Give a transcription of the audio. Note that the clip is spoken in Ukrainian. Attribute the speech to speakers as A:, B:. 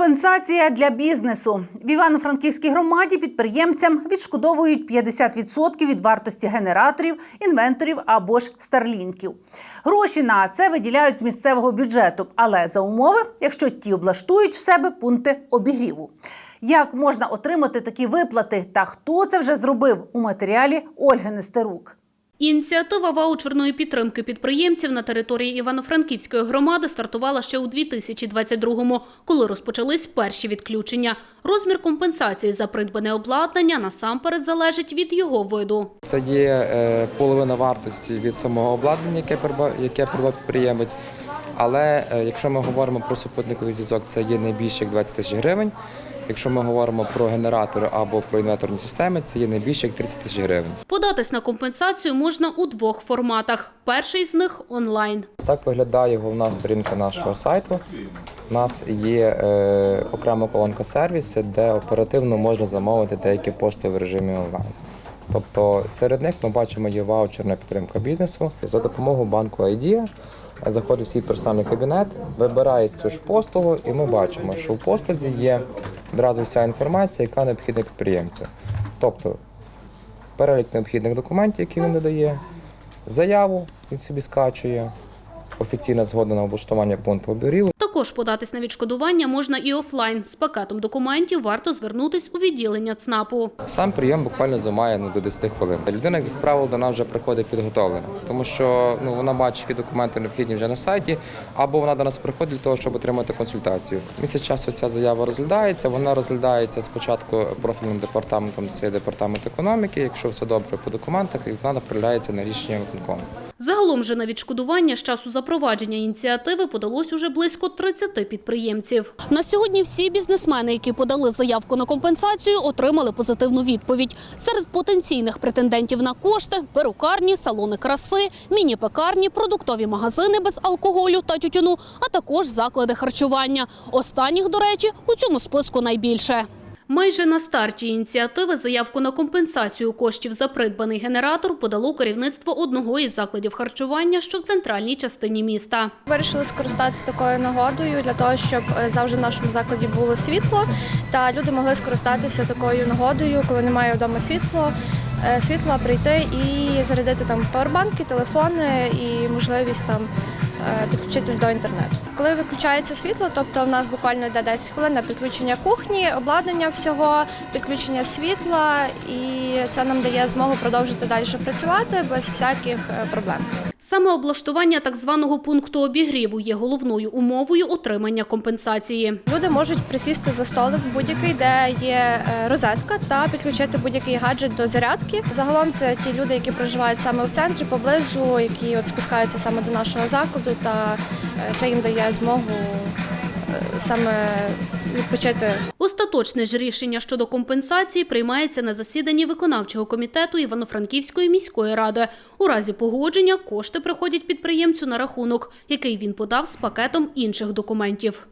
A: Компенсація для бізнесу в Івано-Франківській громаді підприємцям відшкодовують 50% від вартості генераторів, інвенторів або ж старлінків. Гроші на це виділяють з місцевого бюджету, але за умови, якщо ті облаштують в себе пункти обігріву. Як можна отримати такі виплати та хто це вже зробив у матеріалі Ольги Нестерук?
B: Ініціатива ваучерної підтримки підприємців на території Івано-Франківської громади стартувала ще у 2022-му, коли розпочались перші відключення. Розмір компенсації за придбане обладнання насамперед залежить від його виду.
C: Це є е, половина вартості від самого обладнання, яке придбав, яке підприємець. Але е, якщо ми говоримо про супутниковий зв'язок, це є не більше як 20 тисяч гривень. Якщо ми говоримо про генератори або про інверторні системи, це є не більше як 30 тисяч гривень.
B: Податись на компенсацію можна у двох форматах. Перший з них онлайн.
C: Так виглядає головна сторінка нашого сайту. У нас є е, окрема колонка сервіси, де оперативно можна замовити деякі послуги в режимі онлайн. Тобто серед них ми бачимо є ваучерна підтримка бізнесу за допомогою банку IDEA. Заходить в свій персональний кабінет, вибирає цю ж послугу, і ми бачимо, що в послузі є одразу вся інформація, яка необхідна підприємцю. Тобто перелік необхідних документів, які він додає, заяву він собі скачує, офіційна згода на облаштування пункту обігріву.
B: Також податись на відшкодування можна і офлайн. З пакетом документів варто звернутись у відділення ЦНАПу.
C: Сам прийом буквально займає ну, до 10 хвилин. Людина, як правило, до нас вже приходить підготовлена, тому що ну, вона бачить, які документи необхідні вже на сайті, або вона до нас приходить для того, щоб отримати консультацію. Місяць часу ця заява розглядається. Вона розглядається спочатку профільним департаментом, це департамент економіки. Якщо все добре по документах, і вона направляється на рішення виконкому.
B: Загалом же на відшкодування з часу запровадження ініціативи подалось уже близько 30 підприємців. На сьогодні всі бізнесмени, які подали заявку на компенсацію, отримали позитивну відповідь. Серед потенційних претендентів на кошти – перукарні, салони краси, міні-пекарні, продуктові магазини без алкоголю та тютюну, а також заклади харчування. Останніх, до речі, у цьому списку найбільше. Майже на старті ініціативи заявку на компенсацію коштів за придбаний генератор подало керівництво одного із закладів харчування, що в центральній частині міста.
D: Вирішили скористатися такою нагодою для того, щоб е, завжди в нашому закладі було світло, та люди могли скористатися такою нагодою, коли немає вдома світло, е, світла прийти і зарядити там павербанки, телефони і можливість там е, підключитись до інтернету. Коли виключається світло, тобто в нас буквально йде 10 хвилин на підключення кухні, обладнання всього, підключення світла, і це нам дає змогу продовжити далі працювати без всяких е, проблем.
B: Саме облаштування так званого пункту обігріву є головною умовою отримання компенсації.
D: Люди можуть присісти за столик будь-який, де є е, розетка, та підключити будь-який гаджет до зарядки. Загалом це ті люди, які проживають саме в центрі, поблизу, які от спускаються саме до нашого закладу, та е, це їм дає змогу е, саме відпочити
B: Остаточне ж рішення щодо компенсації приймається на засіданні виконавчого комітету Івано-Франківської міської ради. У разі погодження кошти приходять підприємцю на рахунок, який він подав з пакетом інших документів.